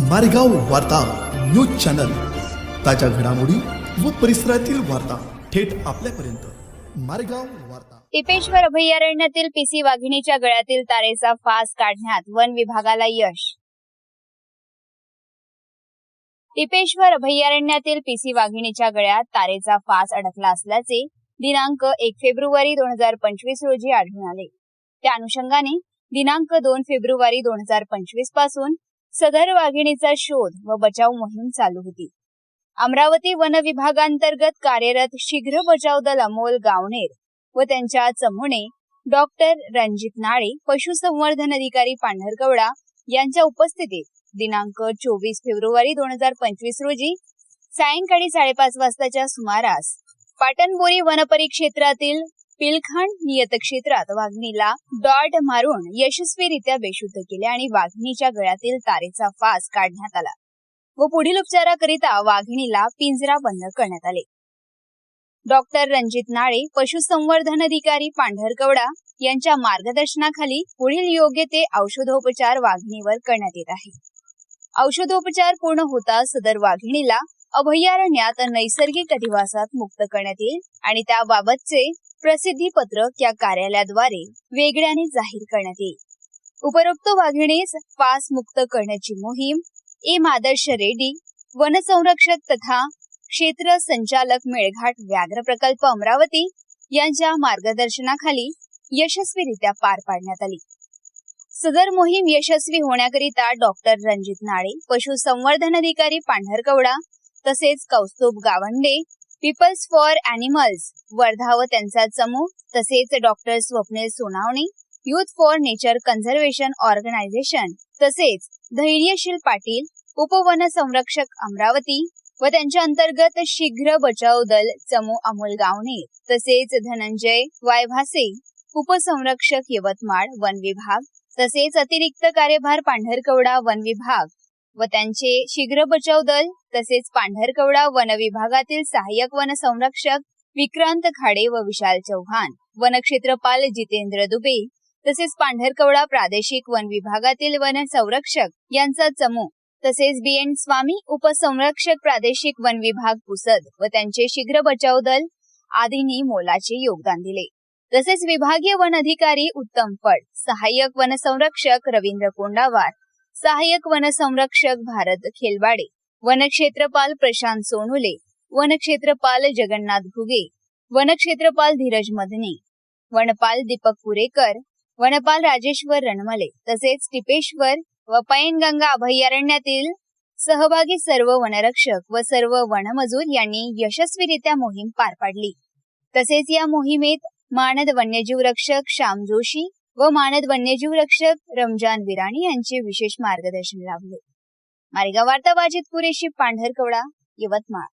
मारेगाव वार्ता news channel. ताज्या घडामोडी व परिसरातील वार्ता थेट आपल्यापर्यंत. मारेगाव वार्ता. टिपेश्वर अभयारण्यातील पीसी वाघिणीच्या गळ्यातील तारेचा फास काढण्यात वन विभागाला यश. टिपेश्वर अभयारण्यातील पीसी वाघिणीच्या गळ्यात तारेचा फास अडकला असल्याचे दिनांक एक फेब्रुवारी दोन हजार पंचवीस रोजी आढळून आले. त्या अनुषंगाने दिनांक दोन फेब्रुवारी दोन हजार पंचवीसपासून सदर वाघिणीचा शोध व बचाव मोहीम चालू होती. अमरावती वन विभागांतर्गत कार्यरत शीघ्र बचाव दल अमोल गावणेर व त्यांच्या चमूने डॉक्टर रणजित नाळे पशुसंवर्धन अधिकारी पांढरकवडा यांच्या उपस्थितीत दिनांक चोवीस फेब्रुवारी दोन हजार पंचवीस रोजी सायंकाळी साडेपाच वाजताच्या सुमारास पाटणबोरी वनपरिक्षेत्रातील पिलखांड नियतक्षेत्रात वाघिणीला डॉट मारून यशस्वीरित्या बेशुद्ध केले आणि वाघिणीच्या गळ्यातील तारेचा फास काढण्यात आला व पुढील उपचाराकरिता वाघिणीला पिंजरा बंद करण्यात आले. डॉक्टर रणजित नाळे पशुसंवर्धन अधिकारी पांढरकवडा यांच्या मार्गदर्शनाखाली पुढील योग्य ते औषधोपचार वाघिणीवर करण्यात येत आहे. औषधोपचार पूर्ण होता सदर वाघिणीला अभयारण्यात नैसर्गिक अधिवासात मुक्त करण्यात येईल आणि त्याबाबतचे प्रसिद्धी पत्रक या कार्यालयाद्वारे वेगळ्याने जाहीर करण्यात येईल. उपरोक्त वाघिणीस पास मुक्त करण्याची मोहीम एम आदर्श रेड्डी वनसंरक्षक तथा क्षेत्र संचालक मेळघाट व्याघ्र प्रकल्प अमरावती यांच्या मार्गदर्शनाखाली यशस्वीरित्या पार पाडण्यात आली. सदर मोहीम यशस्वी होण्याकरिता डॉक्टर रणजित नाळे पशुसंवर्धन अधिकारी पांढरकवडा तसेच Kaustubh Gawande peoples for animals Wardha व त्यांचा चमू तसेच doctor Swapnil Sonawane youth for nature conservation organisation तसेच धैर्यशील पाटील उपवन संरक्षक अमरावती व त्यांच्या अंतर्गत शीघ्र बचाव दल चमू अमोल गावणे तसेच धनंजय वायभासे उपसंरक्षक यवतमाळ वन विभाग तसेच अतिरिक्त कार्यभार पांढरकवडा वन विभाग व त्यांचे शीघ्र बचाव दल तसेच पांढरकवडा वन विभागातील सहाय्यक वन संरक्षक विक्रांत खाडे व विशाल चव्हाण वनक्षेत्रपाल जितेंद्र दुबे तसेच पांढरकवडा प्रादेशिक वन विभागातील वन संरक्षक यांचा चमू तसेच बी एन स्वामी उपसंरक्षक प्रादेशिक वन विभाग पुसद व त्यांचे शीघ्र बचाव दल आदींनी मोलाचे योगदान दिले. तसेच विभागीय वन अधिकारी उत्तम फड सहाय्यक वन संरक्षक रवींद्र कोंडावार सहाय्यक वन संरक्षक भारत खेलवाडे वनक्षेत्रपाल प्रशांत सोनुले वनक्षेत्रपाल जगन्नाथ घुगे वनक्षेत्रपाल धीरज मधने वनपाल दीपक पुरेकर वनपाल राजेश्वर रणमले तसेच टिपेश्वर व पैनगंगा अभयारण्यातील सहभागी सर्व वनरक्षक व सर्व वनमजूर यांनी यशस्वीरित्या मोहीम पार पाडली. तसेच या मोहिमेत मानद वन्यजीव रक्षक श्याम जोशी व मानद वन्यजीव रक्षक रमजान विराणी यांचे विशेष मार्गदर्शन लाभले. मारेगाव वार्ता वाजित कुरेशी पांढरकवडा यवतमाळ.